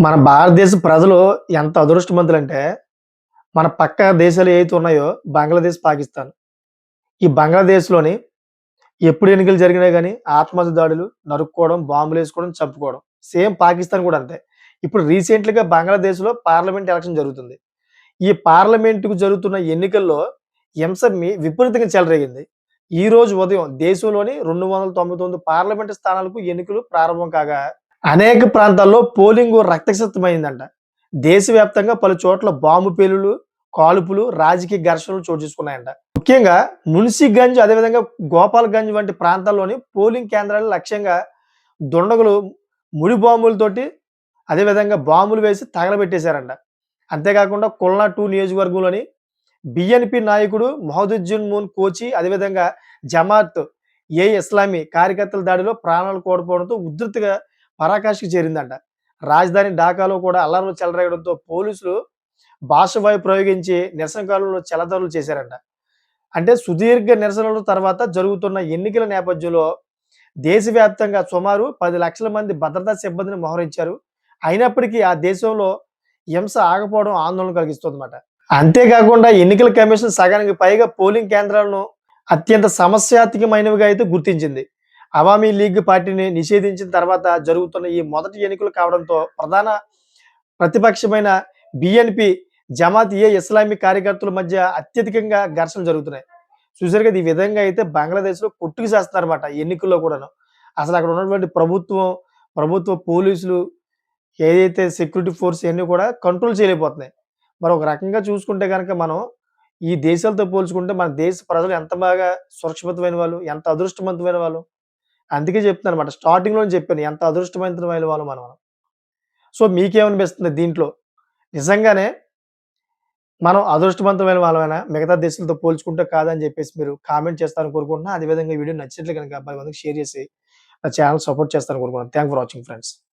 మన భారతదేశ ప్రజలు ఎంత అదృష్టవంతులంటే, మన పక్క దేశాలు ఏవైతే ఉన్నాయో బంగ్లాదేశ్, పాకిస్తాన్. ఈ బంగ్లాదేశ్‌లోని ఎప్పుడు ఎన్నికలు జరిగినా కానీ ఆత్మహత్య దాడులు, నరుక్కోవడం, బాంబులు వేసుకోవడం చంపుకోవడం. సేమ్ పాకిస్తాన్ కూడా అంతే. ఇప్పుడు రీసెంట్‌లీగా బంగ్లాదేశ్‌లో పార్లమెంట్ ఎలక్షన్ జరుగుతుంది. ఈ పార్లమెంట్‌కు జరుగుతున్న ఎన్నికల్లో హింస విపరీతంగా చెలరేగింది. ఈ రోజు ఉదయం దేశంలోని 299 పార్లమెంటు స్థానాలకు ఎన్నికలు ప్రారంభం కాగా, అనేక ప్రాంతాల్లో పోలింగు రక్తక్షితమైందంట దేశవ్యాప్తంగా పలు చోట్ల బాంబు పేలులు కాల్పులు, రాజకీయ ఘర్షణలు చోటు చేసుకున్నాయంట. ముఖ్యంగా మున్సిగంజ్ అదేవిధంగా గోపాల్‌గంజ్ వంటి ప్రాంతాల్లోని పోలింగ్ కేంద్రాలు లక్ష్యంగా దుండగులు ముడి బాంబులతోటి అదేవిధంగా బాంబులు వేసి తగలబెట్టేశారంట. అంతేకాకుండా కుల్నా టూ నియోజకవర్గంలోని బిఎన్పి నాయకుడు మహదుద్దీన్ మూన్ కోచి అదేవిధంగా జమాత్ ఏ ఇస్లామీ కార్యకర్తల దాడిలో ప్రాణాలు కోల్పోవడంతో ఉధృతిగా పరాకాష్కి చేరిందంట. రాజధాని ఢాకాలో కూడా అల్లర్లు చెలరేగడంతో పోలీసులు బాష్పవాయువు ప్రయోగించి నిరసనకారులను చెలదరులు చేశారంట. అంటే సుదీర్ఘ నిరసనల తర్వాత జరుగుతున్న ఎన్నికల నేపథ్యంలో దేశవ్యాప్తంగా సుమారు పది లక్షల మంది భద్రతా సిబ్బందిని మోహరించారు. అయినప్పటికీ ఆ దేశంలో హింస ఆగపోవడం ఆందోళన కలిగిస్తుందన్నమాట. అంతేకాకుండా ఎన్నికల కమిషన్ సగానికి పైగా పోలింగ్ కేంద్రాలను అత్యంత సమస్యాత్మకమైనవిగా అయితే గుర్తించింది. అవామీ లీగ్ పార్టీని నిషేధించిన తర్వాత జరుగుతున్న ఈ మొదటి ఎన్నికలు కావడంతో ప్రధాన ప్రతిపక్షమైన బిఎన్పి జమాత్ ఏ ఇస్లామీ కార్యకర్తల మధ్య అత్యధికంగా ఘర్షణ జరుగుతున్నాయి. చూసారు కదా! ఈ విధంగా అయితే బంగ్లాదేశ్‌లో కొట్టుకు చేస్తున్నారన్నమాట ఎన్నికల్లో కూడాను. అసలు అక్కడ ఉన్నటువంటి ప్రభుత్వం, ప్రభుత్వ పోలీసులు ఏదైతే సెక్యూరిటీ ఫోర్స్ ఇవన్నీ కూడా కంట్రోల్ చేయలేకపోతున్నాయి. మరి ఒక రకంగా చూసుకుంటే కనుక మనం ఈ దేశాలతో పోల్చుకుంటే మన దేశ ప్రజలు ఎంత బాగా సురక్షితమైన వాళ్ళు, ఎంత అదృష్టవంతమైన వాళ్ళు. అందుకే చెప్తున్నానన్నమాట. స్టార్టింగ్లో చెప్పాను ఎంత అదృష్టవంతమైన వాళ్ళం మనం. సో మీకేమనిపిస్తుంది దీంట్లో? నిజంగానే మనం అదృష్టవంతమైన వాళ్ళమైనా మిగతా దేశాలతో పోల్చుకుంటే కాదని చెప్పేసి మీరు కామెంట్ చేస్తారని కోరుకుంటున్నా. అదేవిధంగా ఈ వీడియో నచ్చినట్లు కనుక పది మందికి షేర్ చేసి ఛానల్ సపోర్ట్ చేస్తారని కోరుకుంటున్నాను. Thank for watching friends.